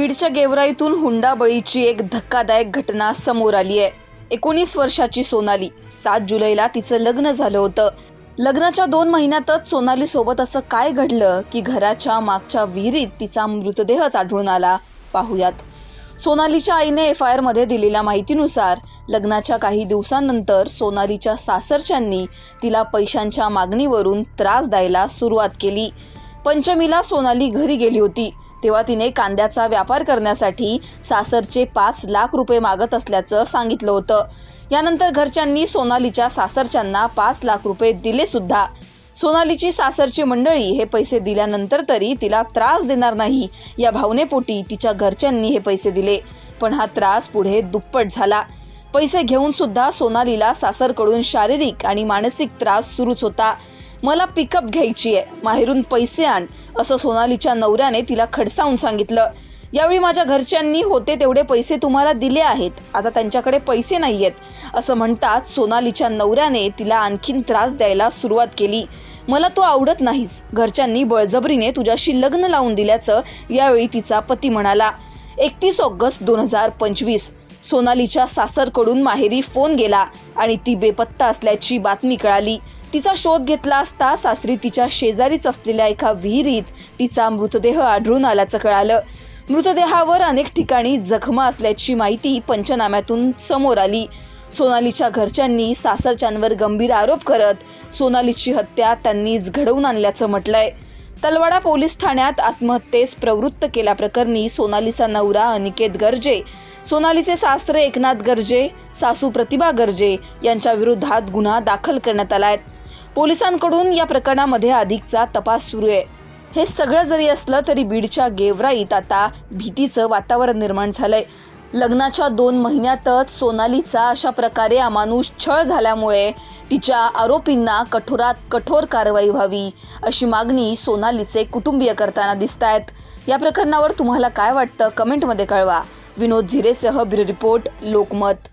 बीडच्या गेवराईतून हुंडाबळीची एक धक्कादायक घटना समोर आली आहे. एकोणीस वर्षाची सोनाली सात जुलैला तिचं लग्न झालं होतं. लग्नाच्या दोन महिन्यातच सोनाली सोबत असं काय घडलं की घराच्या मागच्या विहिरीत तिचा मृतदेहच आढळून आला? पाहूयात. सोनालीच्या आईने एफ आय आरमध्ये दिलेल्या माहितीनुसार लग्नाच्या काही दिवसांनंतर सोनालीच्या सासरच्यांनी तिला पैशांच्या मागणीवरून त्रास द्यायला सुरुवात केली. पंचमीला सोनाली घरी गेली होती. तेव्हा तिने कांद्याचा व्यापार करण्यासाठी सासरचे पाच लाख रुपये मागत असल्याचं सांगितलं होतं. यानंतर घरच्यांनी सोनालीच्या सासरच्यांना पाच लाख रुपये दिले सुद्धा. सोनालीची सासरची मंडळी हे पैसे दिल्यानंतर तरी तिला त्रास देणार नाही. या भावनेपोटी तिच्या घरच्यांनी हे पैसे दिले. पण हा त्रास पुढे दुप्पट झाला. पैसे घेऊन सुद्धा सोनालीला सासरकडून शारीरिक आणि मानसिक त्रास सुरूच होता. मला पिकअप घ्यायची आहे. माहेरून पैसे आण. असं सोनालीच्या नवऱ्याने तिला खडसावून सांगितलं. यावेळी माझ्या घरच्यांनी होते तेवढे पैसे तुम्हाला दिले आहेत. आता त्यांच्याकडे पैसे नाही आहेत असं म्हणतात सोनालीच्या नवऱ्याने तिला आणखीन त्रास द्यायला सुरुवात केली. मला तू आवडत नाहीस. घरच्यांनी बळजबरीने तुझ्याशी लग्न लावून दिल्याचं यावेळी तिचा पती म्हणाला. एकतीस ऑगस्ट दोन हजार पंचवीस. सोनालीच्या सासरकडून माहेरी फोन गेला आणि ती बेपत्ता असल्याची बातमी कळाली. तिचा शोध घेतला असता सासरी तिच्या शेजारीच असलेल्या एका विहिरीत तिचा मृतदेह आढळून आल्याचं कळालं. मृतदेहावर अनेक ठिकाणी जखमा असल्याची माहिती पंचनाम्यातून समोर आली. सोनालीच्या घरच्यांनी सासरच्यांवर गंभीर आरोप करत सोनालीची हत्या त्यांनीच घडवून आणल्याचं म्हटलंय. तलवाडा पोलीस ठाण्यात आत्महत्येस प्रवृत्त केल्याप्रकरणी सोनालीचा नवरा अनिकेत गर्जे सोनालीचे सासरे एकनाथ गर्जे सासू प्रतिभा गर्जे यांच्या विरोधात गुन्हा दाखल करण्यात आलाय पोलिसांकडून या प्रकरणामध्ये अधिकचा तपास सुरू आहे. हे सगळं जरी असलं तरी बीडच्या गेवराईत आता भीतीचं वातावरण निर्माण झालंय. लग्नाच्या दोन महिन्यातच सोनालीचा अशा प्रकारे अमानुष छळ झाल्यामुळे तिच्या आरोपींना कठोरात कठोर कारवाई व्हावी अशी मागणी सोनालीचे कुटुंबीय करताना दिसत आहेत या प्रकरणावर तुम्हाला काय वाटतं? कमेंटमध्ये कळवा. विनोद झिरेसह ब्युरो रिपोर्ट लोकमत.